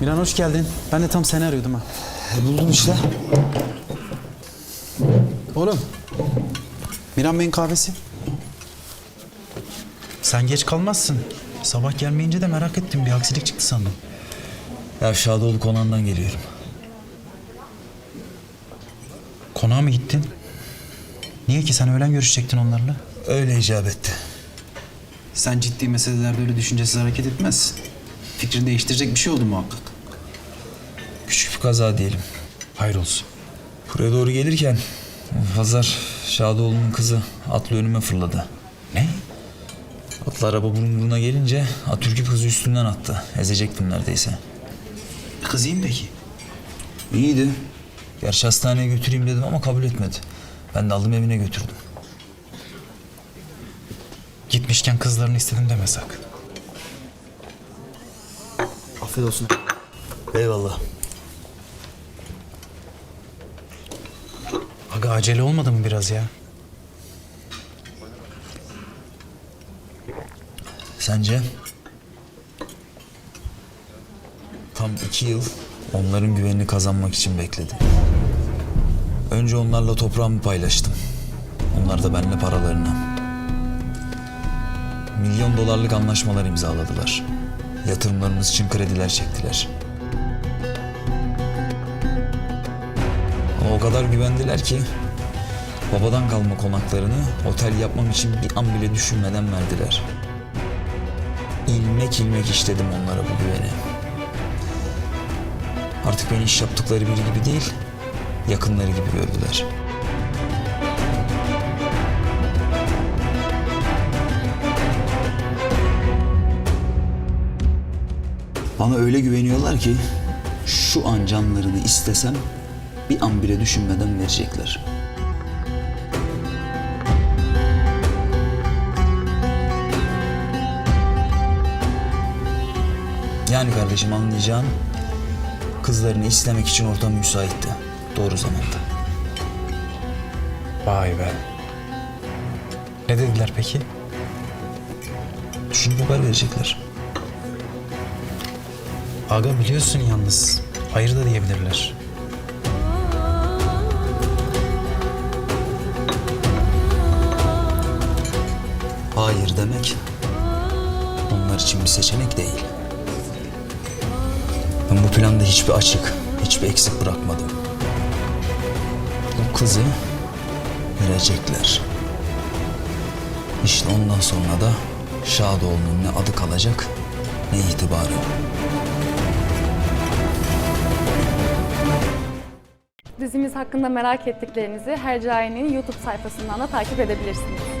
Miran hoş geldin. Ben de tam seni arıyordum ha. E, buldum işte. Oğlum. Miran Bey'in kahvesi. Sen geç kalmazsın. Sabah gelmeyince de merak ettim. Bir aksilik çıktı sandım. Ya Şadoğlu konağından geliyorum. Konağa mı gittin? Niye ki sen öğlen görüşecektin onlarla? Öyle icap etti. Sen ciddi meselelerde öyle düşüncesiz hareket etmezsin. Fikrini değiştirecek bir şey oldu muhakkak. Küçük bir kaza diyelim. Hayır olsun. Buraya doğru gelirken Hazar Şadoğlu'nun kızı atlı önüme fırladı. Ne? Atlı araba burun buruna gelince at ürküp kızı üstümden attı. Ezecektim neredeyse. Kız iyi mi peki? İyiydi. Gerçi hastaneye götüreyim dedim ama kabul etmedi. Ben de aldım evine götürdüm. Gitmişken kızlarını istedim deme sakın. Afiyet olsun. Eyvallah. Aga acele olmadı mı biraz ya? Sence? Tam iki yıl onların güvenini kazanmak için bekledi. Önce onlarla toprağımı paylaştım. Onlar da benimle paralarını. Milyon dolarlık anlaşmalar imzaladılar. Yatırımlarımız için krediler çektiler. O kadar güvendiler ki babadan kalma konaklarını otel yapmam için bir an bile düşünmeden verdiler. İlmek ilmek işledim onlara bu güveni. Artık beni iş yaptıkları biri gibi değil, yakınları gibi gördüler. Bana öyle güveniyorlar ki şu an canlarını istesem bir an bile düşünmeden verecekler. Yani kardeşim anlayacağın kızlarını istemek için ortam müsaitti. Doğru zamanda. Vay be. Ne dediler peki? Düşünüp haber verecekler. Aga biliyorsun yalnız. Hayır da diyebilirler. Hayır demek onlar için bir seçenek değil. Ben bu planda hiçbir açık, hiçbir eksik bırakmadım. Bu kızı verecekler. İşte ondan sonra da Şadoğlu'nun ne adı kalacak ne itibarı. Dizimiz hakkında merak ettiklerinizi Hercai'nin YouTube sayfasından da takip edebilirsiniz.